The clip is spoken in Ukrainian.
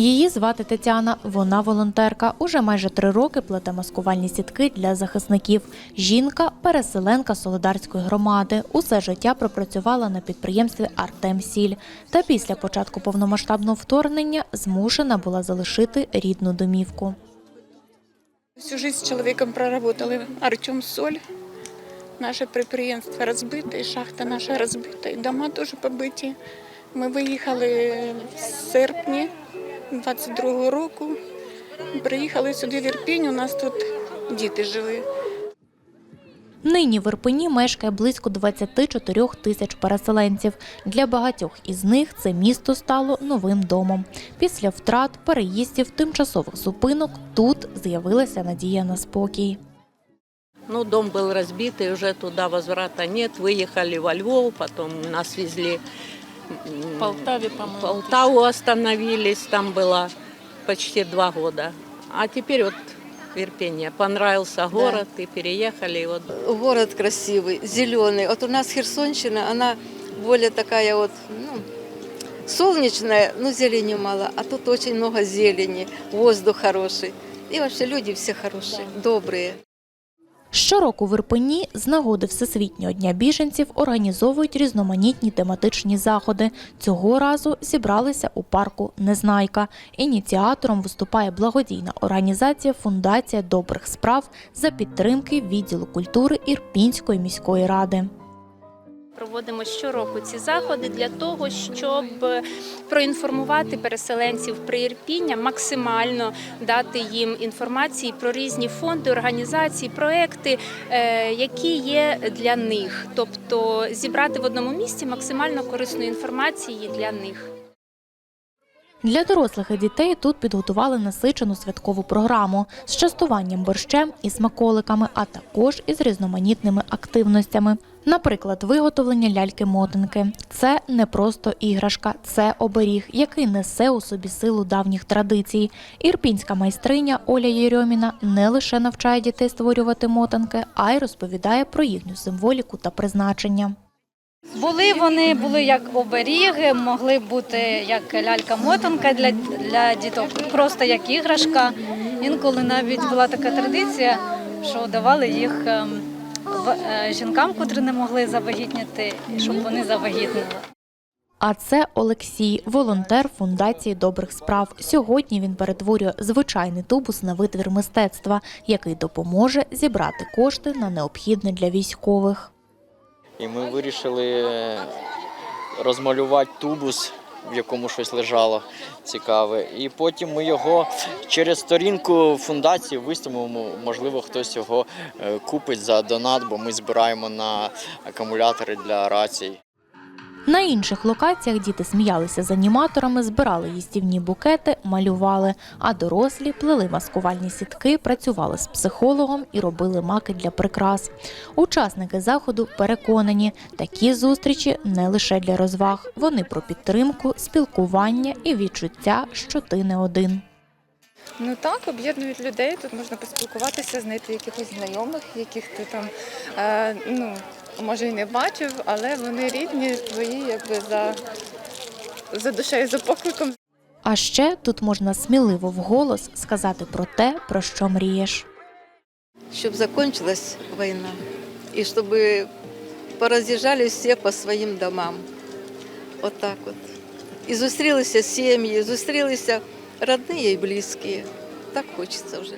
Її звати Тетяна. Вона волонтерка. Уже майже три роки плете маскувальні сітки для захисників. Жінка переселенка Солидарської громади. Усе життя пропрацювала на підприємстві Артем Сіль. Та після початку повномасштабного вторгнення змушена була залишити рідну домівку. Всю жизнь з чоловіком проработали. Артем Соль. Наше підприємство розбите, шахта наша розбита, і дома теж побиті. Ми виїхали в серпні 22-го року. Приїхали сюди в Ірпінь, у нас тут діти жили. Нині в Ірпені мешкає близько 24 тисяч переселенців. Для багатьох із них це місто стало новим домом. Після втрат, переїздів, тимчасових зупинок тут з'явилася надія на спокій. Ну, дом был разбитый, уже туда возврата нет. Выехали во Львов, потом нас везли Полтаве, по-моему. Полтаву остановились, там было почти два года. А теперь вот в Ирпене. Понравился город и переехали. И вот Город красивый, зеленый. Вот у нас Херсонщина, она более такая вот, ну, солнечная, но зелени мало. А тут очень много зелени, воздух хороший. И вообще люди все хорошие, добрые. Щороку в Ірпені з нагоди Всесвітнього дня біженців організовують різноманітні тематичні заходи. Цього разу зібралися у парку Незнайка. Ініціатором виступає благодійна організація Фундація добрих справ за підтримки відділу культури Ірпінської міської ради. Проводимо щороку ці заходи для того, щоб проінформувати переселенців Приірпіння, максимально дати їм інформації про різні фонди, організації, проекти, е, які є для них, тобто зібрати в одному місці максимально корисної інформації для них. Для дорослих і дітей тут підготували насичену святкову програму з частуванням борщем і смаколиками, а також із різноманітними активностями. Наприклад, виготовлення ляльки-мотинки. Це не просто іграшка, це оберіг, який несе у собі силу давніх традицій. Ірпінська майстриня Оля Єрьоміна не лише навчає дітей створювати мотанки, а й розповідає про їхню символіку та призначення. Були вони були як оберіги, могли бути як лялька-мотанка для, для діток, просто як іграшка. Інколи навіть була така традиція, що давали їх ем, жінкам, котрі не могли завагітніти, щоб вони завагітнили. А це Олексій, волонтер фундації добрих справ. Сьогодні він перетворює звичайний тубус на витвір мистецтва, який допоможе зібрати кошти на необхідне для військових. І ми вирішили розмалювати тубус, в якому щось лежало цікаве. І потім ми його через сторінку фундації виставимо. Можливо, хтось його е, купить за донат, бо ми збираємо на акумулятори для рацій. На інших локаціях діти сміялися з аніматорами, збирали їстівні букети, малювали, а дорослі плели маскувальні сітки, працювали з психологом і робили маки для прикрас. Учасники заходу переконані, такі зустрічі не лише для розваг. Вони про підтримку, спілкування і відчуття, що ти не один. Ну так, об'єднують людей. Тут можна поспілкуватися, знайти якихось знайомих, яких ти там е, ну, може і не бачив, але вони рідні, твої, якби за, за душею, за покликом. А ще тут можна сміливо вголос сказати про те, про що мрієш. Чтобы закончилась война. И чтобы поразъезжались все по своим домам. Вот так вот. І зустрілися сім'ї, зустрілися родні і близькі. Так хочеться вже.